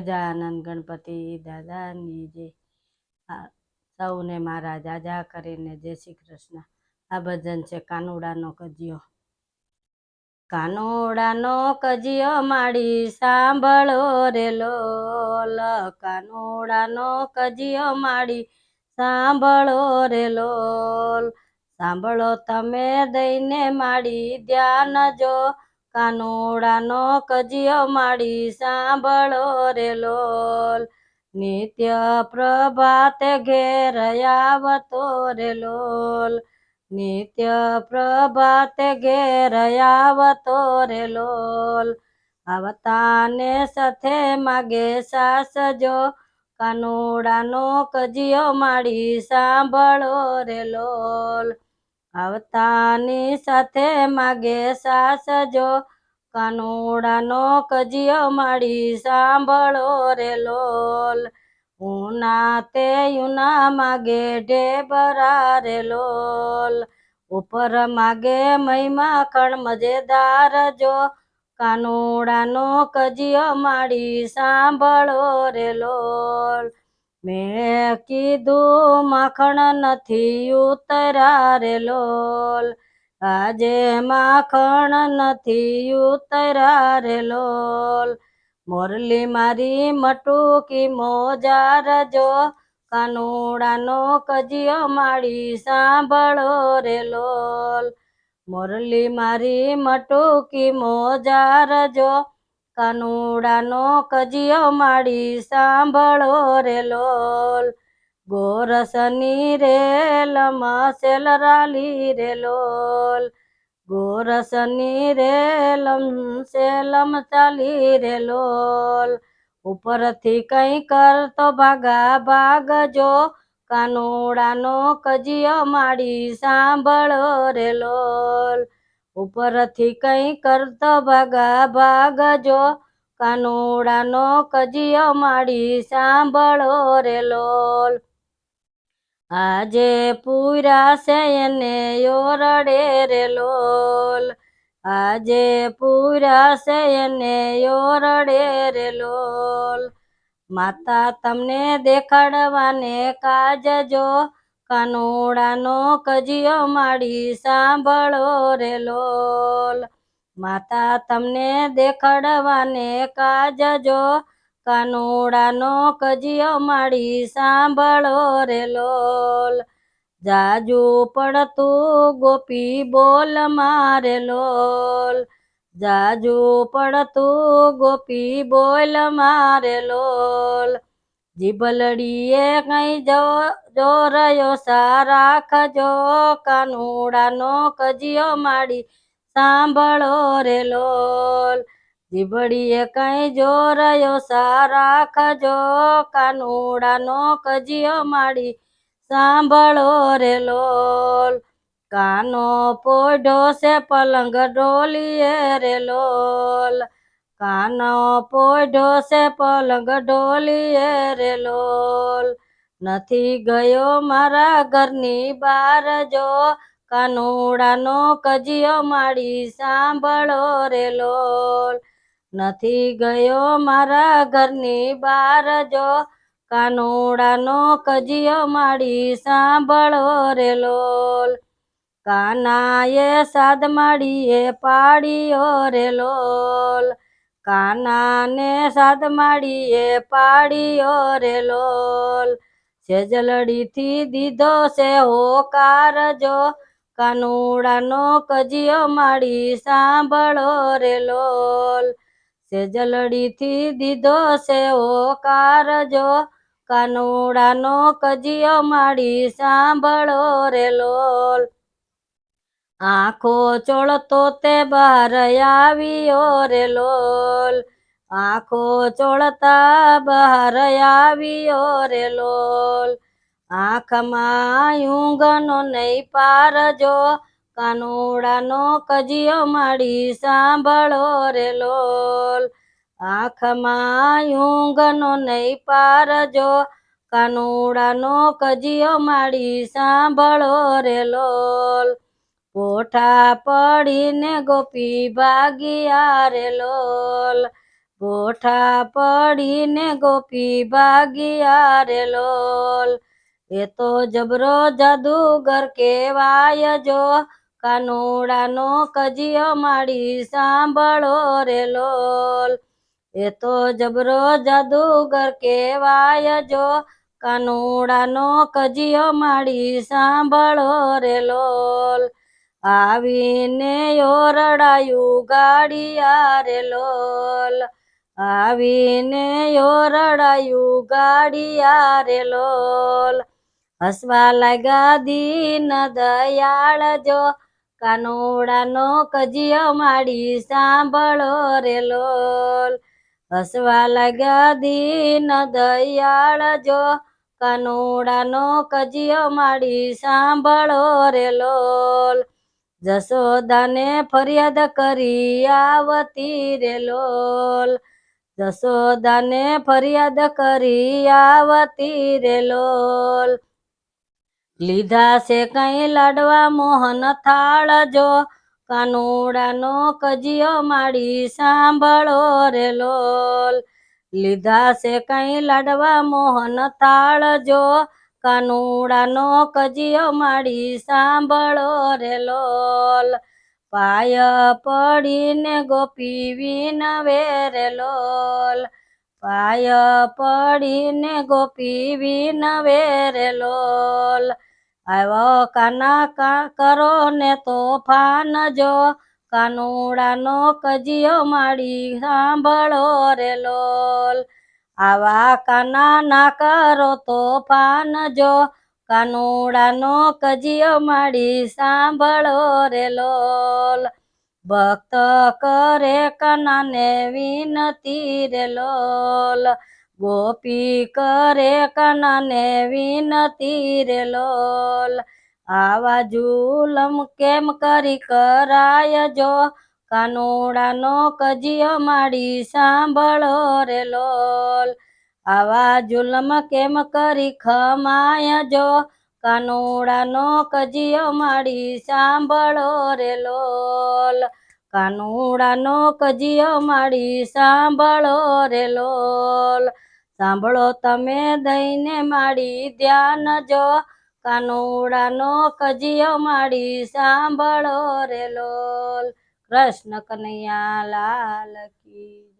ગજાનંદ ગણપતિ દાદાની જે સૌને મારા જાજા કરીને જય શ્રી કૃષ્ણ. આ ભજન છે કાનુડાનો કજિયો. કાનોડાનો કજિયો માડી સાંભળો રે લોલ. કાનોડાનો કજિયો માડી સાંભળો રે લોલ. સાંભળો તમે દઈને માડી ધ્યાન જો. કાનુડાનો કજિયો માડી સાંભળો રે લોલ. નિત્ય પ્રભાતે ઘેર આવતો રે લોલ. નિત્ય પ્રભાતે ઘેર આવતો રે લોલ. આવતાને સાથે માગે સાસજો કાનુડાનો કજિયો માડી સાંભળો રે લોલ. આવતાની સાથે માગે સાસજો કાનુડાનો કજિયો માડી સાંભળો રે લોલ. ઉના તે યુના માગે ઢેબરા રે લોલ. ઉપર માગે મહિમા ખણ મજેદાર જો. કાનુડાનો કજિયો માડી સાંભળો રે લોલ. મેં કીધું, માખણ નથી ઉતરા રે લોલ. આજે માખણ નથી ઉતરા રે લોલ. મોરલી મારી મટુકી મોજાર જો. કાનુડાનો કજિયો માળી સાંભળો રે લોલ. મોરલી મારી મટુકી મોજાર જો. કાનુડાનો કજિયો માડી સાંભળો રે લોલ. ગોરસની રેલમ સેલરાલી રે લોલ. ગોરસની રેલમ સેલમ ચાલી રે લોલ. ઉપરથી કઈ કરતો ભાગા ભાગજો. કાનુડાનો કજિયો માડી સાંભળો રે લોલ. ઉપરથી કઈ કરતો ભાગા ભાગજો. કાનુડાનો કજિયો માડી સાંભળો રે લોલ. આજે પૂરા છે એને ઓરડે રે લોલ. આજે પૂરા છે એને ઓરડે રે લોલ. માતા તમને દેખાડવાને કાજજો. કાનુડાનો કજિયો માડી સાંભળો રે લોલ. માતા તમને દેખડવાને કાજજો. કાનુડાનો કજિયો માડી સાંભળો રે લોલ. જાજુ પડતું ગોપી બોલ મારે લોલ. જાજુ પડતું ગોપી બોલ મારે લોલ. જીભલડીએ કઈ જો જોરયો સારાખજો કાનુડાનો કજિયો માડી. સાંભળો રે લોલ, જીભડીએ કઈ જોરયો સારાખજો કાનુડાનો કજિયો માડી. સાંભળો રે લોલ, કાનો પોઢો છે પલંગ ડોલીએ રે લોલ. કાનો પોઢો છે પલંગ ડોલીએ રે લોલ. નથી ગયો મારા ઘરની બાર જો. કાનુડાનો કજિયો માડી સાંભળો રે લોલ. નથી ગયો મારા ઘરની બાર જો. કાનુડાનો કજિયો માડી સાંભળો રે લોલ. કાનાએ સાદ માડીએ પાડ્યો રે લોલ. કાનાને સાદ માડીએ પાડ્યો રે લોલ. સેજલડીથી દીધો છે હોકાર જો કાનુડાનો કજિયો માડી સાંભળો રે લોલ. સેજલડીથી દીધો છે હોકાર જો કાનુડાનો કજિયો માડી સાંભળો રે લોલ. આંખો ચોળતો તે બહાર આવ્યો રે લોલ. આંખો ચોળતા બહાર આવ્યો રે લોલ. આંખમાં ઊંઘનો નહીં પારજો, કાનુડાનો કજિયો માડી સાંભળો રે લોલ. આંખમાં ઊંઘનો નહીં પારજો, કાનુડાનો કજિયો માડી સાંભળો રે લોલ. પોઠા પડીને ગોપી ભાગ્યા રે લોલ. ગોઠા પડીને ગોપી ભાગ્યા રે લોલ. એ તો જબરો જાદુગર કેવાય જો. કાનુડાનો કજિયો માડી સાંભળો રે લોલ. એ તો જબરો જાદુગર કેવાય જો. કાનુડાનો કજિયો માડી સાંભળો રે લોલ. આવીને ઓરડાયું ગાડિયા રે લોલ. આવીને ઓરડાયું ગાડિયા રે લોલ. હસવા લાગ્યા દીન દયાળ જો. કાનુડાનો કજિયો માડી સાંભળો રે લોલ. હસવા લાગ્યા દીન દયાળ જો. કાનુડાનો કજિયો માડી સાંભળો રે લોલ. જશોદાને ફરિયાદ કરી આવતી રે લોલ. જશોદાને ફરિયાદ કરી આવતી રે લોલ. લીધા છે કઈ લાડવા મોહન થાળજો. કાનુડાનો કજિયો માડી સાંભળો રે લોલ. લીધા છે કઈ લાડવા મોહન થાળ જો કાનુડાનો કજિયો માડી સાંભળો રે લોલ. પાય પડીને ગોપી વિનવે રે લોલ. પાય પડીને ગોપી વિનવે રે લોલ. આવ્યો કાના કા કરો ને તોફાન જો. કાનુડાનો કજિયો માડી સાંભળો રે લોલ. આવા કાના ના કરો તોફાન જો. કાનુડાનો કજિયો માડી સાંભળો રે લોલ. ભક્ત કરે કનાને વિનતી રે લોલ. ગોપી કરે કનાને વિનતી રે લોલ. આવા જુલમ કેમ કરી કરાય જો? કાનુડાનો કજિયો માડી સાંભળો રે લોલ. આવા જુલમ કેમ કરી ખમાય જો? કાનુડાનો કજિયો માડી સાંભળો રે લોલ. કાનુડાનો કજિયો માડી સાંભળો રે લોલ. સાંભળો તમે દઈને માડી ધ્યાન જો? કાનુડાનો કજિયો માડી સાંભળો રે લોલ. કૃષ્ણ કનૈયા લાલ કી.